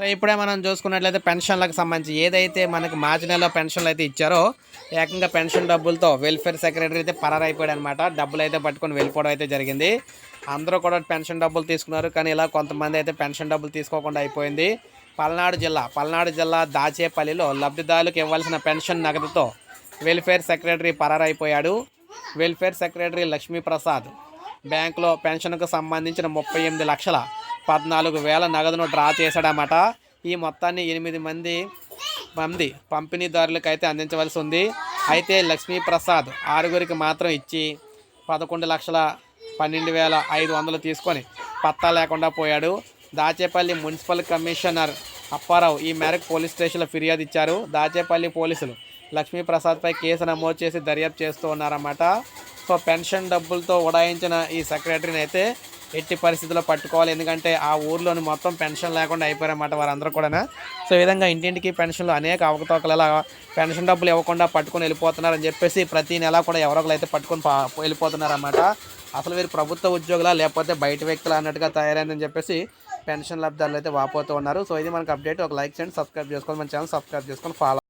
So ఇప్పుడే మనం చూసుకున్నట్లయితే పెన్షన్లకు సంబంధించి ఏదైతే మనకు మార్చి నెలలో పెన్షన్లు అయితే ఇచ్చారో ఏకంగా పెన్షన్ డబ్బులతో వెల్ఫేర్ సెక్రటరీ అయితే పరారైపోయాడు అనమాట డబ్బులు అయితే పట్టుకొని వెళ్ళిపోవడం అయితే జరిగింది. అందరూ కూడా పెన్షన్ డబ్బులు తీసుకున్నారు కానీ ఇలా కొంతమంది అయితే పెన్షన్ డబ్బులు తీసుకోకుండా అయిపోయింది. పల్నాడు జిల్లా పల్నాడు జిల్లా దాచేపల్లిలో లబ్ధిదారులకు ఇవ్వాల్సిన పెన్షన్ నగదుతో వెల్ఫేర్ సెక్రటరీ పరారైపోయాడు. వెల్ఫేర్ సెక్రటరీ లక్ష్మీప్రసాద్ బ్యాంకులో పెన్షన్కు సంబంధించిన ముప్పై ఎనిమిది లక్షల పద్నాలుగు వేల నగదును డ్రా చేశాడన్నమాట. ఈ మొత్తాన్ని ఎనిమిది మంది మంది పంపిణీదారులకు అయితే అందించవలసి ఉంది. అయితే లక్ష్మీప్రసాద్ ఆరుగురికి మాత్రం ఇచ్చి పదకొండు లక్షల పన్నెండు వేల ఐదు వందలు తీసుకొని పత్తా లేకుండా పోయాడు. దాచేపల్లి మున్సిపల్ కమిషనర్ అప్పారావు ఈ మేరకు పోలీస్ స్టేషన్లో ఫిర్యాదు ఇచ్చారు. దాచేపల్లి పోలీసులు లక్ష్మీప్రసాద్పై కేసు నమోదు చేసి దర్యాప్తు చేస్తూ ఉన్నారన్నమాట. సో పెన్షన్ డబ్బులతో ఉడాయించిన ఈ సెక్రటరీని అయితే ఎట్టి పరిస్థితుల్లో పట్టుకోవాలి. ఎందుకంటే ఆ ఊర్లోని మొత్తం పెన్షన్ లేకుండా అయిపోయారన్నమాట వారందరూ కూడా సో ఈ విధంగా ఇంటింటికి పెన్షన్లు అనేక అవకతవకలు ఇలా పెన్షన్ డబ్బులు ఇవ్వకుండా పట్టుకొని వెళ్ళిపోతున్నారని చెప్పేసి ప్రతి నెల కూడా ఎవరో ఒకరు అయితే పట్టుకొని వెళ్ళిపోతున్నారన్నమాట. అసలు వీరు ప్రభుత్వ ఉద్యోగులా లేకపోతే బయట వ్యక్తులు అన్నట్టుగా తయారైందని చెప్పేసి పెన్షన్ లబ్ధారులు అయితే వాపోతూ ఉన్నారు. సో ఇది మనకు అప్డేట్. ఒక లైక్ చేయండి సబ్స్క్రైబ్ చేసుకోండి మన ఛానల్ సబ్స్క్రైబ్ చేసుకొని ఫాలో